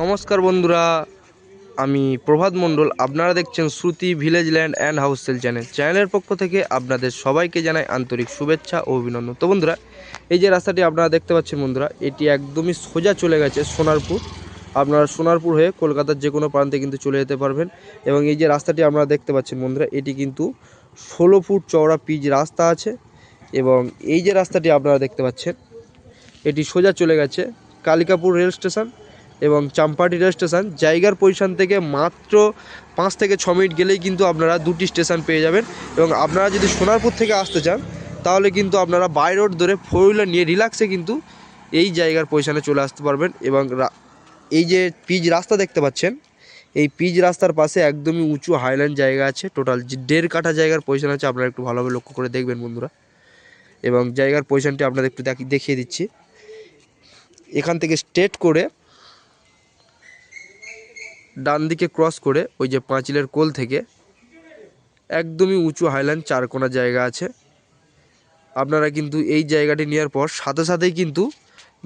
নমস্কার বন্ধুরা, আমি প্রভাত মণ্ডল। আপনারা দেখছেন Shruti village land and house sale channel. চ্যানেলের পক্ষ থেকে আপনাদের সবাইকে জানাই আন্তরিক শুভেচ্ছা ও অভিনন্দন। তো বন্ধুরা, এই যে রাস্তাটি আপনারা দেখতে পাচ্ছেন বন্ধুরা, এটি একদমই সোজা চলে গেছে সোনারপুর। আপনারা সোনারপুর হয়ে কলকাতার যে কোনো প্রান্তে কিন্তু চলে যেতে পারবেন। এবং এই যে রাস্তাটি আপনারা দেখতে পাচ্ছেন বন্ধুরা, এটি কিন্তু ষোলো ফুট চওড়া পিচ রাস্তা আছে। এবং এই যে রাস্তাটি আপনারা দেখতে পাচ্ছেন, এটি সোজা চলে গেছে কালিকাপুর রেল স্টেশন। এবং চাম্পাটি রেল স্টেশন জায়গার পজিশন থেকে মাত্র পাঁচ থেকে ছ মিনিট গেলেই কিন্তু আপনারা দুটি স্টেশন পেয়ে যাবেন এবং আপনারা যদি সোনারপুর থেকে আসতে চান, তাহলে কিন্তু আপনারা বাই রোড ধরে ফোর হুইলার নিয়ে রিল্যাক্সে কিন্তু এই জায়গার পজিশনে চলে আসতে পারবেন এবং এই যে পিচ রাস্তা দেখতে পাচ্ছেন, এই পিচ রাস্তার পাশে একদমই উঁচু হাইল্যান্ড জায়গা আছে, টোটাল দেড় কাঠা জায়গার পজিশন আছে আপনারা একটু ভালোভাবে লক্ষ্য করে দেখবেন বন্ধুরা। এবং জায়গার পজিশনটি আপনাদের একটু দেখ- দেখিয়ে দিচ্ছি। এখান থেকে স্ট্রেট করে ডান দিকে ক্রস করে ওই যে পাঁচিলের কোল থেকে একদমই উঁচু হাইল্যান্ড চারকোনা জায়গা আছে। আপনারা কিন্তু এই জায়গাটি নেওয়ার পর সাথে সাথেই কিন্তু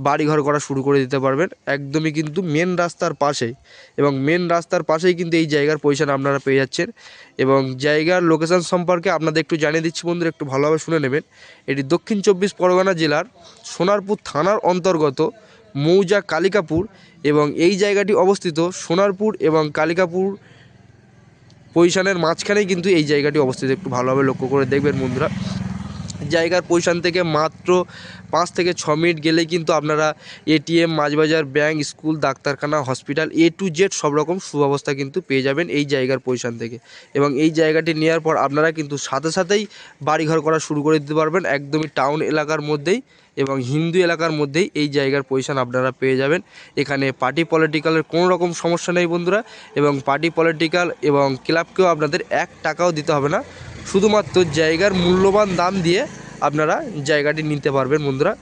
বাড়িঘর করা শুরু করে দিতে পারবেন। একদমই কিন্তু মেন রাস্তার পাশেই এবং মেন রাস্তার পাশেই কিন্তু এই জায়গার পজিশন আপনারা পেয়ে যাচ্ছেন এবং জায়গার লোকেশন সম্পর্কে আপনাদের একটু জানিয়ে দিচ্ছি বন্ধুরা, একটু ভালোভাবে শুনে নেবেন। এটি দক্ষিণ চব্বিশ পরগনা জেলার সোনারপুর থানার অন্তর্গত মৌজা কালিকাপুর এবং এই জায়গাটি অবস্থিত সোনারপুর এবং কালিকাপুর পজিশানের মাঝখানেই কিন্তু এই জায়গাটি অবস্থিত। একটু ভালোভাবে লক্ষ্য করে দেখবেন বন্ধুরা। জায়গার পজিশন থেকে মাত্র পাঁচ থেকে ছ মিনিট গেলেই কিন্তু আপনারা এটিএম, মাছবাজার, ব্যাংক, স্কুল, ডাক্তারখানা হসপিটাল এ টু জেড সব রকম সুব্যবস্থা কিন্তু পেয়ে যাবেন এই জায়গার পজিশন থেকে। এবং এই জায়গাটি নেওয়ার পর আপনারা কিন্তু সাথে সাথেই বাড়িঘর করা শুরু করে দিতে পারবেন। একদমই টাউন এলাকার মধ্যেই এবং হিন্দু এলাকার মধ্যেই এই জায়গার পজিশন আপনারা পেয়ে যাবেন। এখানে পার্টি পলিটিক্যালের কোনো রকম সমস্যা নেই বন্ধুরা। এবং পার্টি পলিটিক্যাল এবং ক্লাবকেও আপনাদের এক টাকাও দিতে হবে না। শুধুমাত্র জায়গার মূল্যবান দাম দিয়ে আপনারা জায়গাটি নিতে পারবেন বন্ধুরা।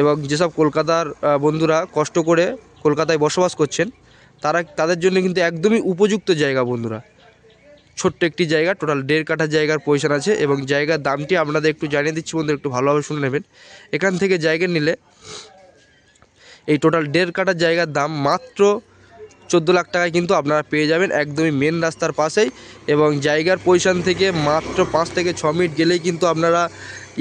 এবং যেসব কলকাতার বন্ধুরা কষ্ট করে কলকাতায় বসবাস করছেন, তারা তাদের জন্য কিন্তু একদমই উপযুক্ত জায়গা বন্ধুরা। ছোট্ট একটি জায়গা, টোটাল দেড় কাঠা জায়গার পজিশন আছে এবং জায়গার দামটি আপনাদের একটু জানিয়ে দিচ্ছি বন্ধু একটু ভালোভাবে শুনে নেবেন। এখান থেকে জায়গা নিলে এই টোটাল দেড় কাঠা জায়গার দাম মাত্র চোদ্দ লাখ টাকায় কিন্তু আপনারা পেয়ে যাবেন একদমই মেন রাস্তার পাশেই এবং জায়গার পজিশান থেকে মাত্র পাঁচ থেকে ছ মিনিট গেলেই কিন্তু আপনারা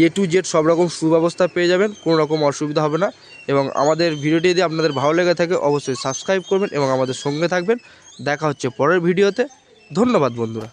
এ টু জেড সব রকম সুব্যবস্থা পেয়ে যাবেন, কোনো রকম অসুবিধা হবে না এবং আমাদের ভিডিওটি যদি আপনাদের ভালো লেগে থাকে অবশ্যই সাবস্ক্রাইব করবেন এবং আমাদের সঙ্গে থাকবেন। দেখা হচ্ছে পরের ভিডিওতে। ধন্যবাদ বন্ধুরা।